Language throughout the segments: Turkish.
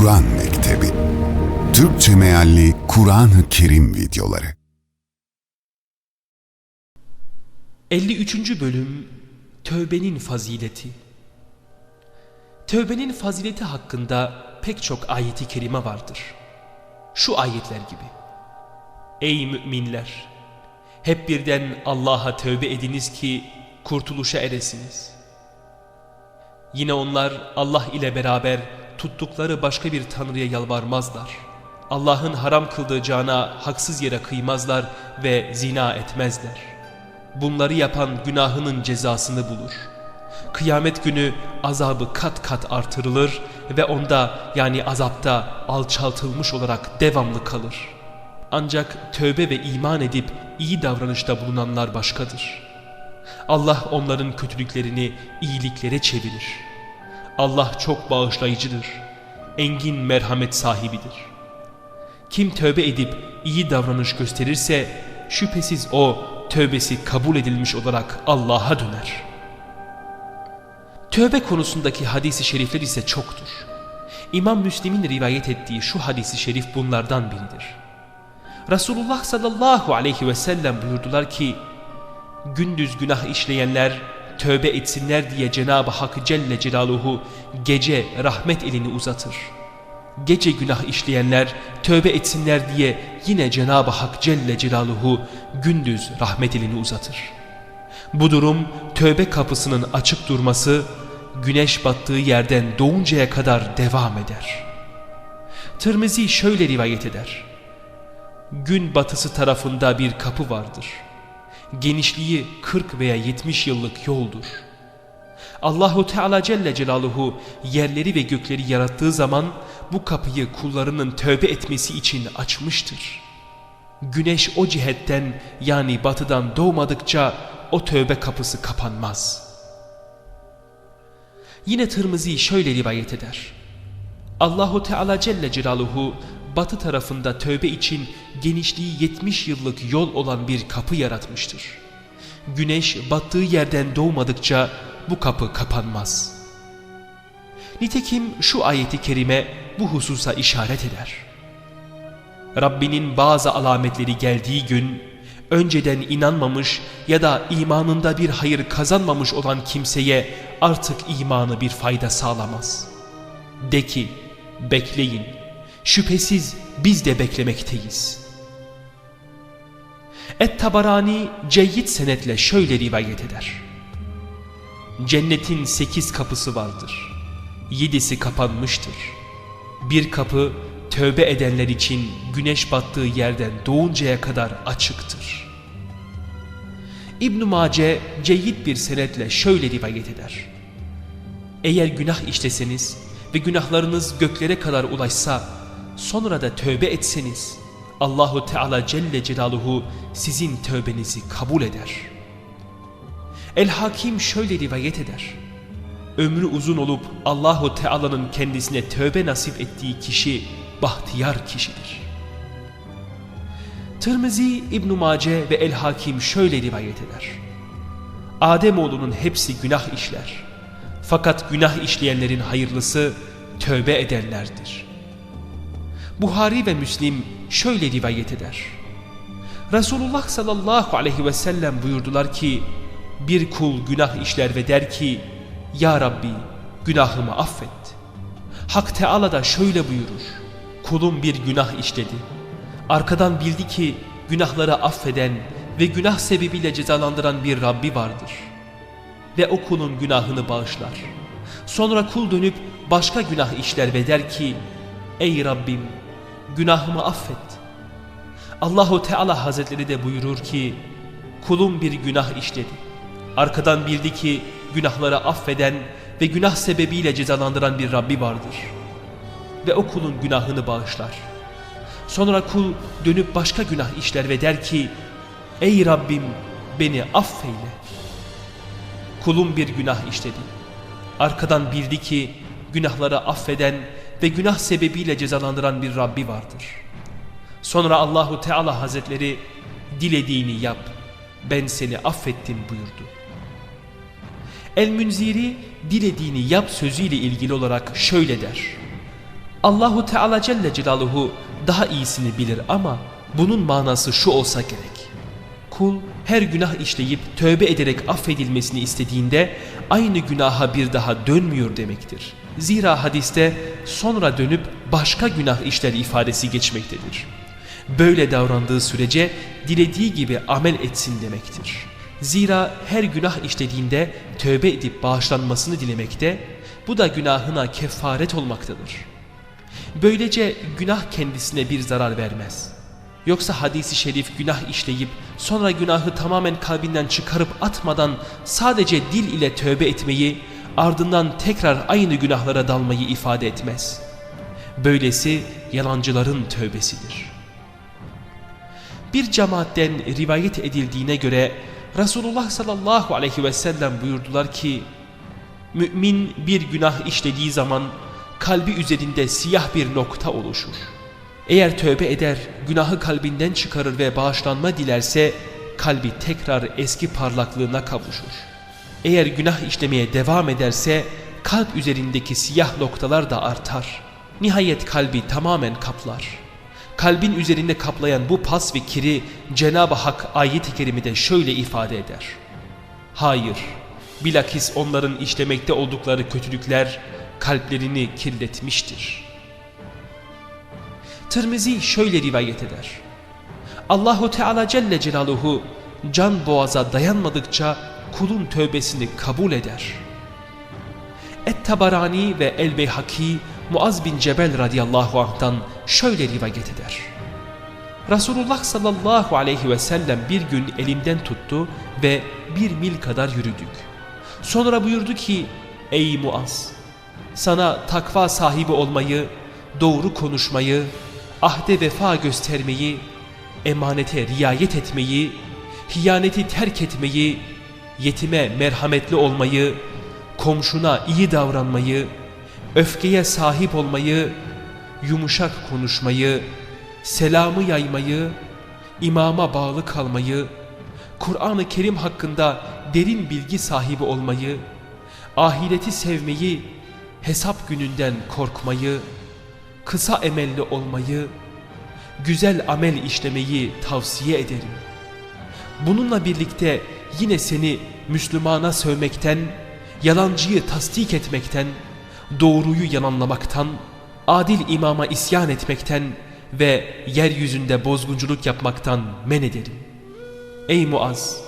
Kur'an Mektebi Türkçe mealli Kur'an-ı Kerim videoları 53. Bölüm Tövbenin Fazileti Tövbenin fazileti hakkında pek çok ayeti kerime vardır. Şu ayetler gibi. Ey müminler! Hep birden Allah'a tövbe ediniz ki kurtuluşa eresiniz. Yine onlar Allah ile beraber tuttukları başka bir tanrıya yalvarmazlar. Allah'ın haram kıldığı cana haksız yere kıymazlar ve zina etmezler. Bunları yapan günahının cezasını bulur. Kıyamet günü azabı kat kat artırılır ve onda yani azapta alçaltılmış olarak devamlı kalır. Ancak tövbe ve iman edip iyi davranışta bulunanlar başkadır. Allah onların kötülüklerini iyiliklere çevirir. Allah çok bağışlayıcıdır. Engin merhamet sahibidir. Kim tövbe edip iyi davranış gösterirse şüphesiz o tövbesi kabul edilmiş olarak Allah'a döner. Tövbe konusundaki hadisi şerifler ise çoktur. İmam Müslim'in rivayet ettiği şu hadisi şerif bunlardan biridir. Resulullah sallallahu aleyhi ve sellem buyurdular ki, gündüz günah işleyenler tövbe etsinler diye Cenab-ı Hak Celle Celaluhu gece rahmet elini uzatır. Gece günah işleyenler tövbe etsinler diye yine Cenab-ı Hak Celle Celaluhu gündüz rahmet elini uzatır. Bu durum tövbe kapısının açık durması güneş battığı yerden doğuncaya kadar devam eder. Tirmizi şöyle rivayet eder. Gün batısı tarafında bir kapı vardır. Genişliği 40 veya 70 yıllık yoldur. Allahu Teala Celle Celaluhu yerleri ve gökleri yarattığı zaman bu kapıyı kullarının tövbe etmesi için açmıştır. Güneş o cihetten yani batıdan doğmadıkça o tövbe kapısı kapanmaz. Yine Tirmizi şöyle rivayet eder. Allahu Teala Celle Celaluhu batı tarafında tövbe için genişliği 70 yıllık yol olan bir kapı yaratmıştır. Güneş battığı yerden doğmadıkça bu kapı kapanmaz. Nitekim şu ayeti kerime bu hususa işaret eder. Rabbinin bazı alametleri geldiği gün önceden inanmamış ya da imanında bir hayır kazanmamış olan kimseye artık imanı bir fayda sağlamaz. De ki bekleyin şüphesiz biz de beklemekteyiz. Et-Tabarani ceyyid senetle şöyle rivayet eder. Cennetin sekiz kapısı vardır. Yedisi kapanmıştır. Bir kapı tövbe edenler için güneş battığı yerden doğuncaya kadar açıktır. İbn-i Mace ceyyid bir senetle şöyle rivayet eder. Eğer günah işleseniz ve günahlarınız göklere kadar ulaşsa sonra da tövbe etseniz Allahu Teala Celle Celaluhu sizin tövbenizi kabul eder. El Hakim şöyle rivayet eder. Ömrü uzun olup Allahu Teala'nın kendisine tövbe nasip ettiği kişi bahtiyar kişidir. Tirmizi, İbn Mace ve El Hakim şöyle rivayet eder. Ademoğlunun hepsi günah işler. Fakat günah işleyenlerin hayırlısı tövbe edenlerdir. Buhari ve Müslim şöyle rivayet eder. Resulullah sallallahu aleyhi ve sellem buyurdular ki bir kul günah işler ve der ki Ya Rabbi günahımı affet. Hak Teala da şöyle buyurur. Kulum bir günah işledi. Arkadan bildi ki günahları affeden ve günah sebebiyle cezalandıran bir Rabbi vardır. Ve o kulun günahını bağışlar. Sonra kul dönüp başka günah işler ve der ki Ey Rabbim günahımı affet. Allahu Teala Hazretleri de buyurur ki kulum bir günah işledi. Arkadan bildi ki günahları affeden ve günah sebebiyle cezalandıran bir Rabbi vardır. Ve o kulun günahını bağışlar. Sonra kul dönüp başka günah işler ve der ki Ey Rabbim beni affeyle. Kulum bir günah işledi. Arkadan bildi ki günahları affeden ve günah sebebiyle cezalandıran bir Rabbi vardır. Sonra Allahu Teala Hazretleri dilediğini yap ben seni affettim buyurdu. El-Münziri dilediğini yap sözüyle ilgili olarak şöyle der. Allahu Teala Celle Celaluhu daha iyisini bilir ama bunun manası şu olsa gerek. Kul her günah işleyip tövbe ederek affedilmesini istediğinde aynı günaha bir daha dönmüyor demektir. Zira hadiste sonra dönüp başka günah işler ifadesi geçmektedir. Böyle davrandığı sürece dilediği gibi amel etsin demektir. Zira her günah işlediğinde tövbe edip bağışlanmasını dilemekte, bu da günahına kefaret olmaktadır. Böylece günah kendisine bir zarar vermez. Yoksa hadisi şerif günah işleyip sonra günahı tamamen kalbinden çıkarıp atmadan sadece dil ile tövbe etmeyi ardından tekrar aynı günahlara dalmayı ifade etmez. Böylesi yalancıların tövbesidir. Bir cemaatten rivayet edildiğine göre Resulullah sallallahu aleyhi ve sellem buyurdular ki Mümin bir günah işlediği zaman kalbi üzerinde siyah bir nokta oluşur. Eğer tövbe eder, günahı kalbinden çıkarır ve bağışlanma dilerse kalbi tekrar eski parlaklığına kavuşur. Eğer günah işlemeye devam ederse kalp üzerindeki siyah noktalar da artar. Nihayet kalbi tamamen kaplar. Kalbin üzerinde kaplayan bu pas ve kiri Cenab-ı Hak ayet-i kerimede şöyle ifade eder. Hayır, bilakis onların işlemekte oldukları kötülükler kalplerini kirletmiştir. Tirmizi şöyle rivayet eder. Allahu Teala Celle Celaluhu can boğaza dayanmadıkça kulun tövbesini kabul eder. Et-Tabarani ve El-Beyhaki Muaz bin Cebel radıyallahu anh'tan şöyle rivayet eder. Resulullah sallallahu aleyhi ve sellem bir gün elimden tuttu ve bir mil kadar yürüdük. Sonra buyurdu ki ey Muaz sana takva sahibi olmayı, doğru konuşmayı, ahde vefa göstermeyi, emanete riayet etmeyi, hiyaneti terk etmeyi, yetime merhametli olmayı, komşuna iyi davranmayı, öfkeye sahip olmayı, yumuşak konuşmayı, selamı yaymayı, imama bağlı kalmayı, Kur'an-ı Kerim hakkında derin bilgi sahibi olmayı, ahireti sevmeyi, hesap gününden korkmayı, kısa emelli olmayı, güzel amel işlemeyi tavsiye ederim. Bununla birlikte yine seni Müslümana sövmekten, yalancıyı tasdik etmekten, doğruyu yalanlamaktan, adil imama isyan etmekten ve yeryüzünde bozgunculuk yapmaktan men ederim. Ey Muaz!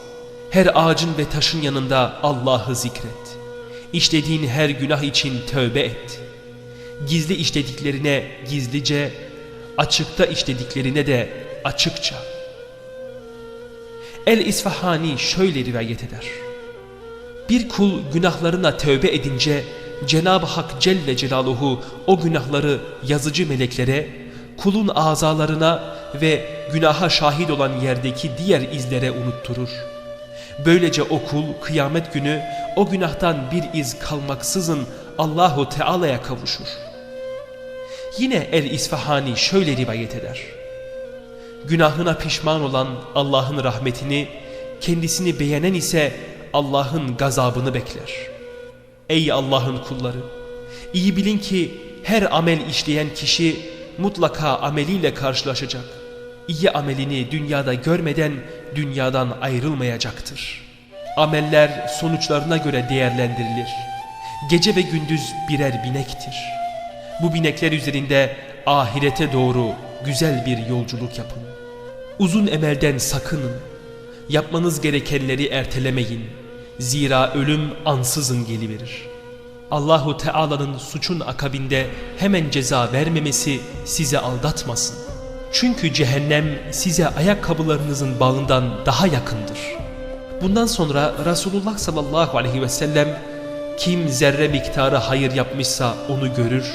Her ağacın ve taşın yanında Allah'ı zikret. İşlediğin her günah için tövbe et. Gizli işlediklerine gizlice, açıkta işlediklerine de açıkça. El-İsfahani şöyle rivayet eder. Bir kul günahlarına tövbe edince Cenab-ı Hak Celle Celaluhu o günahları yazıcı meleklere, kulun azalarına ve günaha şahit olan yerdeki diğer izlere unutturur. Böylece o kul kıyamet günü o günahtan bir iz kalmaksızın Allahu Teala'ya kavuşur. Yine El-İsfahani şöyle rivayet eder. Günahına pişman olan Allah'ın rahmetini, kendisini beğenen ise Allah'ın gazabını bekler. Ey Allah'ın kulları! iyi bilin ki her amel işleyen kişi mutlaka ameliyle karşılaşacak. İyi amelini dünyada görmeden dünyadan ayrılmayacaktır. Ameller sonuçlarına göre değerlendirilir. Gece ve gündüz birer binektir. Bu binekler üzerinde ahirete doğru güzel bir yolculuk yapın. Uzun emelden sakının. Yapmanız gerekenleri ertelemeyin. Zira ölüm ansızın geliverir. Allahu Teala'nın suçun akabinde hemen ceza vermemesi size aldatmasın. Çünkü cehennem size ayakkabılarınızın bağından daha yakındır. Bundan sonra Resulullah sallallahu aleyhi ve sellem kim zerre miktarı hayır yapmışsa onu görür,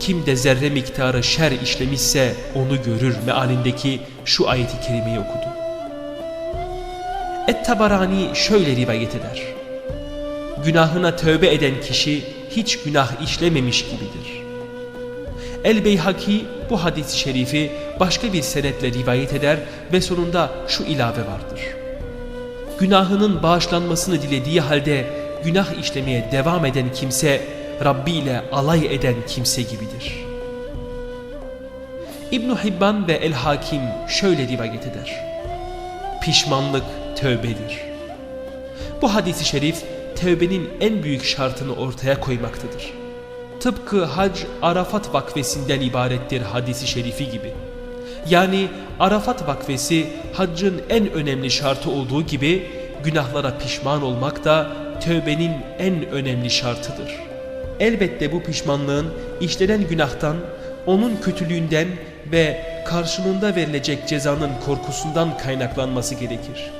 kim de zerre miktarı şer işlemişse onu görür mealindeki şu ayeti kerimeyi okudu. Et-Tabarani şöyle rivayet eder. Günahına tövbe eden kişi hiç günah işlememiş gibidir. El-Beyhaki bu hadis-i şerifi başka bir senetle rivayet eder ve sonunda şu ilave vardır. Günahının bağışlanmasını dilediği halde günah işlemeye devam eden kimse Rabbi ile alay eden kimse gibidir. İbn Hibban ve El Hakim şöyle rivayet eder. Pişmanlık tövbedir. Bu hadisi şerif tövbenin en büyük şartını ortaya koymaktadır. Tıpkı hac Arafat vakfesinden ibarettir hadisi şerifi gibi. Yani Arafat vakfesi haccın en önemli şartı olduğu gibi günahlara pişman olmak da tövbenin en önemli şartıdır. Elbette bu pişmanlığın işlenen günahtan, onun kötülüğünden ve karşılığında verilecek cezanın korkusundan kaynaklanması gerekir.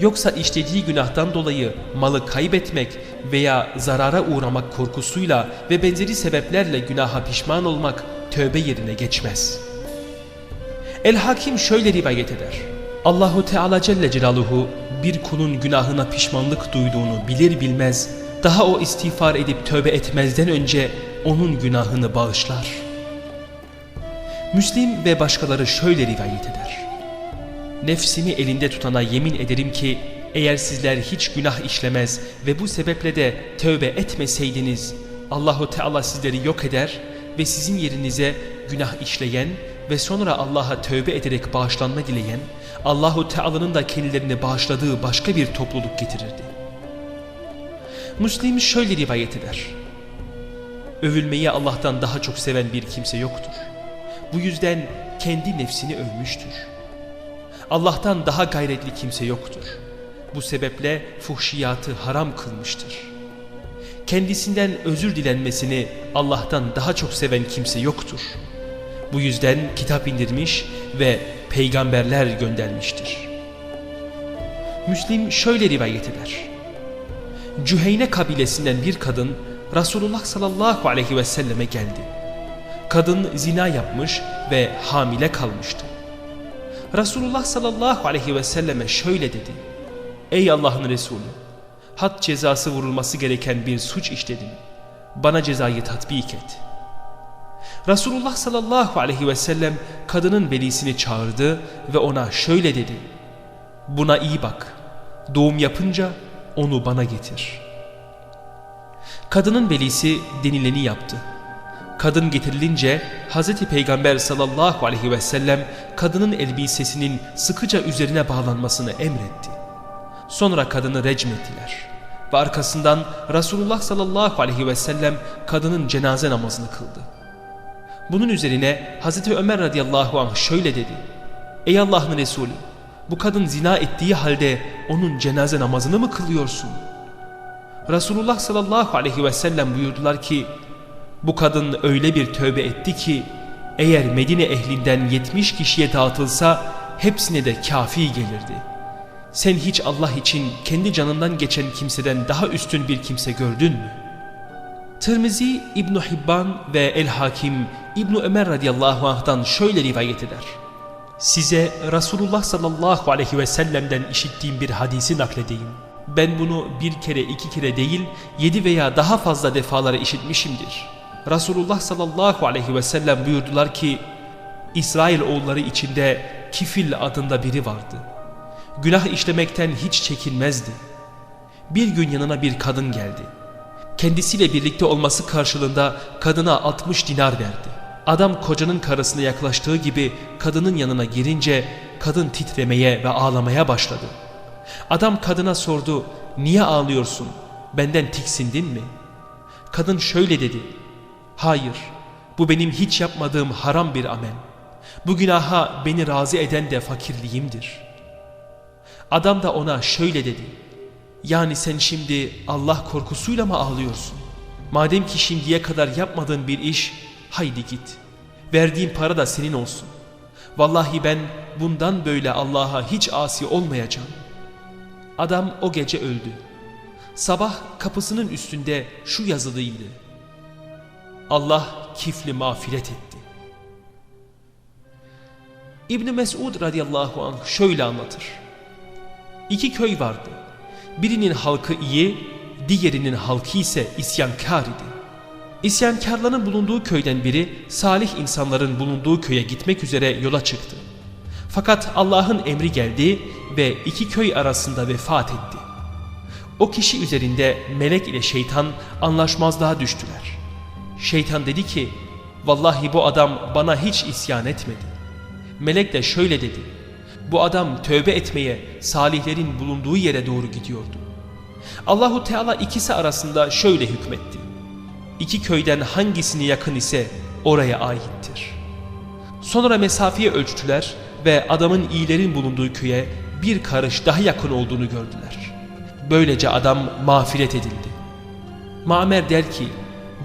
Yoksa işlediği günahtan dolayı malı kaybetmek veya zarara uğramak korkusuyla ve benzeri sebeplerle günaha pişman olmak tövbe yerine geçmez. El Hakim şöyle rivayet eder. Allahu Teala Celle Celaluhu bir kulun günahına pişmanlık duyduğunu bilir bilmez daha o istiğfar edip tövbe etmezden önce onun günahını bağışlar. Müslim ve başkaları şöyle rivayet eder. Nefsimi elinde tutana yemin ederim ki eğer sizler hiç günah işlemez ve bu sebeple de tövbe etmeseydiniz Allahu Teala sizleri yok eder ve sizin yerinize günah işleyen ve sonra Allah'a tövbe ederek bağışlanma dileyen Allahu Teala'nın da kendilerini bağışladığı başka bir topluluk getirirdi. Müslim şöyle rivayet eder. Övülmeyi Allah'tan daha çok seven bir kimse yoktur. Bu yüzden kendi nefsini övmüştür. Allah'tan daha gayretli kimse yoktur. Bu sebeple fuhşiyatı haram kılmıştır. Kendisinden özür dilenmesini Allah'tan daha çok seven kimse yoktur. Bu yüzden kitap indirmiş ve peygamberler göndermiştir. Müslim şöyle rivayet eder. Cüheyne kabilesinden bir kadın Resulullah sallallahu aleyhi ve selleme geldi. Kadın zina yapmış ve hamile kalmıştı. Resulullah sallallahu aleyhi ve selleme şöyle dedi. Ey Allah'ın Resulü! Had cezası vurulması gereken bir suç işledim. Bana cezayı tatbik et. Resulullah sallallahu aleyhi ve sellem kadının velisini çağırdı ve ona şöyle dedi. Buna iyi bak. Doğum yapınca onu bana getir. Kadının velisi denileni yaptı. Kadın getirilince Hz. Peygamber sallallahu aleyhi ve sellem kadının elbisesinin sıkıca üzerine bağlanmasını emretti. Sonra kadını recmettiler. Ve arkasından Resulullah sallallahu aleyhi ve sellem kadının cenaze namazını kıldı. Bunun üzerine Hz. Ömer radıyallahu anh şöyle dedi. Ey Allah'ın Resulü bu kadın zina ettiği halde onun cenaze namazını mı kılıyorsun? Resulullah sallallahu aleyhi ve sellem buyurdular ki bu kadın öyle bir tövbe etti ki eğer Medine ehlinden 70 kişiye dağıtılsa hepsine de kafi gelirdi. Sen hiç Allah için kendi canından geçen kimseden daha üstün bir kimse gördün mü? Tirmizi İbn Hibban ve El Hakim İbn Ömer radıyallahu anh'tan şöyle rivayet eder. Size Resulullah sallallahu aleyhi ve sellem'den işittiğim bir hadisi nakledeyim. Ben bunu bir kere iki kere değil yedi veya daha fazla defalara işitmişimdir. Resulullah sallallahu aleyhi ve sellem buyurdular ki İsrail oğulları içinde Kifil adında biri vardı. Günah işlemekten hiç çekinmezdi. Bir gün yanına bir kadın geldi. Kendisiyle birlikte olması karşılığında kadına 60 dinar verdi. Adam kocanın karısına yaklaştığı gibi kadının yanına girince kadın titremeye ve ağlamaya başladı. Adam kadına sordu, niye ağlıyorsun, benden tiksindin mi? Kadın şöyle dedi, hayır, bu benim hiç yapmadığım haram bir amel. Bu günaha beni razı eden de fakirliğimdir. Adam da ona şöyle dedi, yani sen şimdi Allah korkusuyla mı ağlıyorsun? Madem ki şimdiye kadar yapmadığın bir iş, haydi git. Verdiğin para da senin olsun. Vallahi ben bundan böyle Allah'a hiç asi olmayacağım. Adam o gece öldü. Sabah kapısının üstünde şu yazılıydı. Allah kifli mağfiret etti. İbni Mesud radıyallahu anh şöyle anlatır. İki köy vardı. Birinin halkı iyi, diğerinin halkı ise isyankar idi. İsyankarların bulunduğu köyden biri salih insanların bulunduğu köye gitmek üzere yola çıktı. Fakat Allah'ın emri geldi ve iki köy arasında vefat etti. O kişi üzerinde melek ile şeytan anlaşmazlığa düştüler. Şeytan dedi ki, Vallahi bu adam bana hiç isyan etmedi. Melek de şöyle dedi. Bu adam tövbe etmeye salihlerin bulunduğu yere doğru gidiyordu. Allahu Teala ikisi arasında şöyle hükmetti. İki köyden hangisini yakın ise oraya aittir. Sonra mesafeyi ölçtüler ve adamın iyilerin bulunduğu köye bir karış daha yakın olduğunu gördüler. Böylece adam mağfiret edildi. Mamer der ki,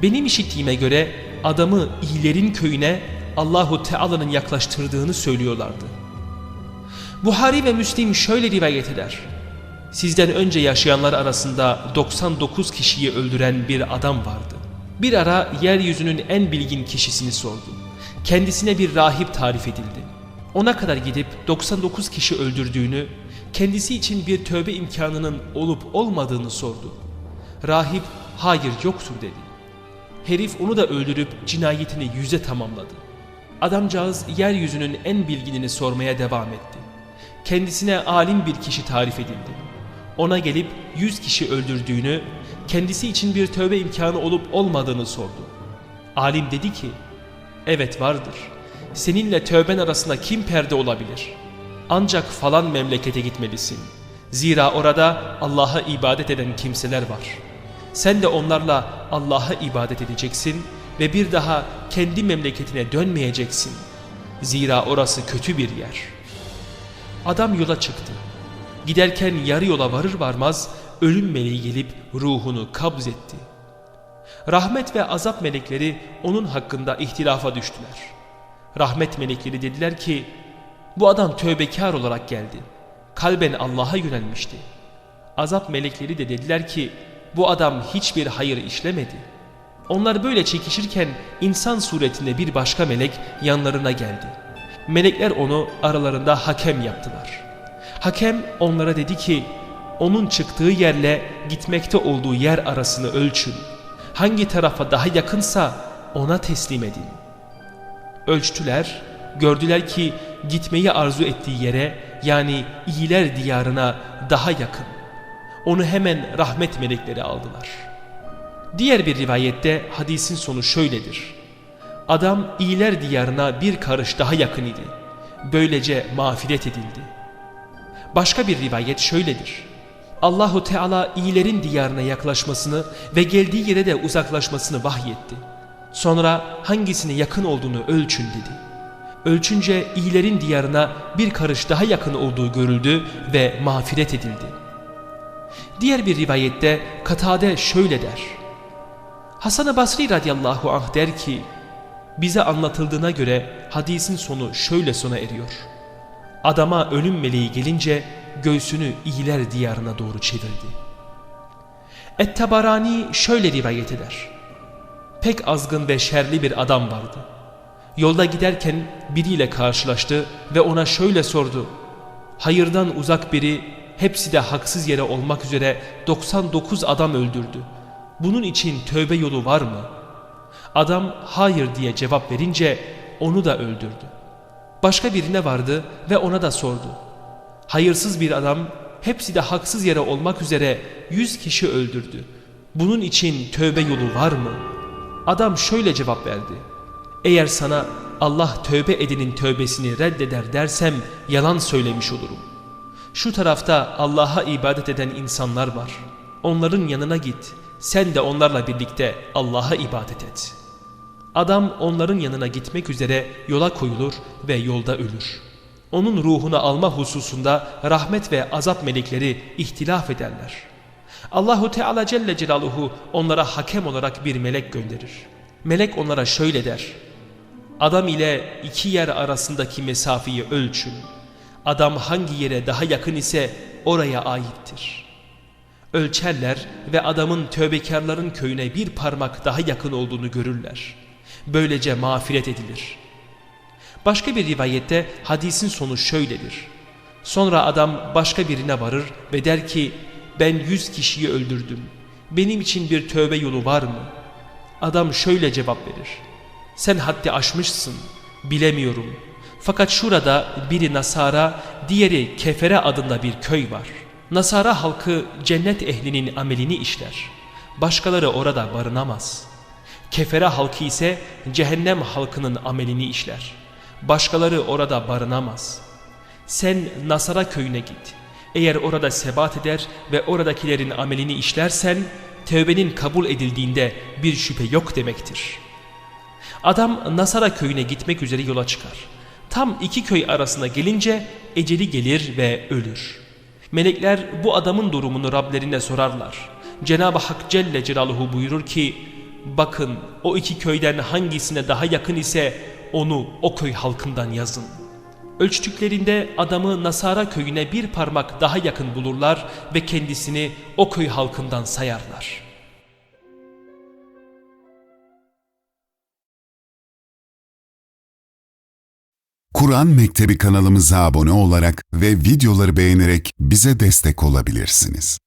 benim işittiğime göre adamı iyilerin köyüne Allahu Teala'nın yaklaştırdığını söylüyorlardı. Buhari ve Müslim şöyle rivayet eder. Sizden önce yaşayanlar arasında 99 kişiyi öldüren bir adam vardı. Bir ara yeryüzünün en bilgin kişisini sordu. Kendisine bir rahip tarif edildi. Ona kadar gidip 99 kişi öldürdüğünü, kendisi için bir tövbe imkanının olup olmadığını sordu. Rahip hayır yoktur dedi. Herif onu da öldürüp cinayetini yüze tamamladı. Adamcağız yeryüzünün en bilginini sormaya devam etti. Kendisine alim bir kişi tarif edildi. Ona gelip yüz kişi öldürdüğünü, kendisi için bir tövbe imkanı olup olmadığını sordu. Alim dedi ki, evet vardır. Seninle tövben arasında kim perde olabilir? Ancak falan memlekete gitmelisin. Zira orada Allah'a ibadet eden kimseler var. Sen de onlarla Allah'a ibadet edeceksin ve bir daha kendi memleketine dönmeyeceksin. Zira orası kötü bir yer. Adam yola çıktı. Giderken yarı yola varır varmaz ölüm meleği gelip ruhunu kabz etti. Rahmet ve azap melekleri onun hakkında ihtilafa düştüler. Rahmet melekleri dediler ki bu adam tövbekar olarak geldi. Kalben Allah'a yönelmişti. Azap melekleri de dediler ki bu adam hiçbir hayır işlemedi. Onlar böyle çekişirken insan suretinde bir başka melek yanlarına geldi. Melekler onu aralarında hakem yaptılar. Hakem onlara dedi ki onun çıktığı yerle gitmekte olduğu yer arasını ölçün. Hangi tarafa daha yakınsa ona teslim edin. Ölçtüler, gördüler ki gitmeyi arzu ettiği yere yani iyiler diyarına daha yakın. Onu hemen rahmet melekleri aldılar. Diğer bir rivayette hadisin sonu şöyledir. Adam iyiler diyarına bir karış daha yakın idi. Böylece mağfiret edildi. Başka bir rivayet şöyledir. Allahu Teala iyilerin diyarına yaklaşmasını ve geldiği yere de uzaklaşmasını vahyetti. Sonra hangisine yakın olduğunu ölçün dedi. Ölçünce iyilerin diyarına bir karış daha yakın olduğu görüldü ve mağfiret edildi. Diğer bir rivayette Katade şöyle der. Hasan-ı Basri radıyallahu anh der ki, bize anlatıldığına göre hadisin sonu şöyle sona eriyor. Adama ölüm meleği gelince göğsünü iyiler diyarına doğru çevirdi. Et-Tabarani şöyle rivayet eder. Pek azgın ve şerli bir adam vardı. Yolda giderken biriyle karşılaştı ve ona şöyle sordu. Hayırdan uzak biri hepsi de haksız yere olmak üzere 99 adam öldürdü. Bunun için tövbe yolu var mı? Adam hayır diye cevap verince onu da öldürdü. Başka birine vardı ve ona da sordu. Hayırsız bir adam hepsi de haksız yere olmak üzere yüz kişi öldürdü. Bunun için tövbe yolu var mı? Adam şöyle cevap verdi. Eğer sana Allah tövbe edenin tövbesini reddeder dersem yalan söylemiş olurum. Şu tarafta Allah'a ibadet eden insanlar var. Onların yanına git. Sen de onlarla birlikte Allah'a ibadet et. Adam onların yanına gitmek üzere yola koyulur ve yolda ölür. Onun ruhunu alma hususunda rahmet ve azap melekleri ihtilaf ederler. Allahu Teala Celle Celaluhu onlara hakem olarak bir melek gönderir. Melek onlara şöyle der. Adam ile iki yer arasındaki mesafeyi ölçün. Adam hangi yere daha yakın ise oraya aittir. Ölçerler ve adamın tövbekarların köyüne bir parmak daha yakın olduğunu görürler. Böylece mağfiret edilir. Başka bir rivayette hadisin sonu şöyledir. Sonra adam başka birine varır ve der ki ben yüz kişiyi öldürdüm. Benim için bir tövbe yolu var mı? Adam şöyle cevap verir. Sen haddi aşmışsın. Bilemiyorum. Fakat şurada biri Nasara, diğeri Kefere adında bir köy var. Nasara halkı cennet ehlinin amelini işler. Başkaları orada barınamaz. Kefere halkı ise cehennem halkının amelini işler. Başkaları orada barınamaz. Sen Nasara köyüne git. Eğer orada sebat eder ve oradakilerin amelini işlersen, tövbenin kabul edildiğinde bir şüphe yok demektir. Adam Nasara köyüne gitmek üzere yola çıkar. Tam iki köy arasına gelince eceli gelir ve ölür. Melekler bu adamın durumunu Rablerine sorarlar. Cenab-ı Hak Celle Celaluhu buyurur ki, Bakın o iki köyden hangisine daha yakın ise onu o köy halkından yazın. Ölçtüklerinde adamı Nasara köyüne bir parmak daha yakın bulurlar ve kendisini o köy halkından sayarlar. Kur'an Mektebi kanalımıza abone olarak ve videoları beğenerek bize destek olabilirsiniz.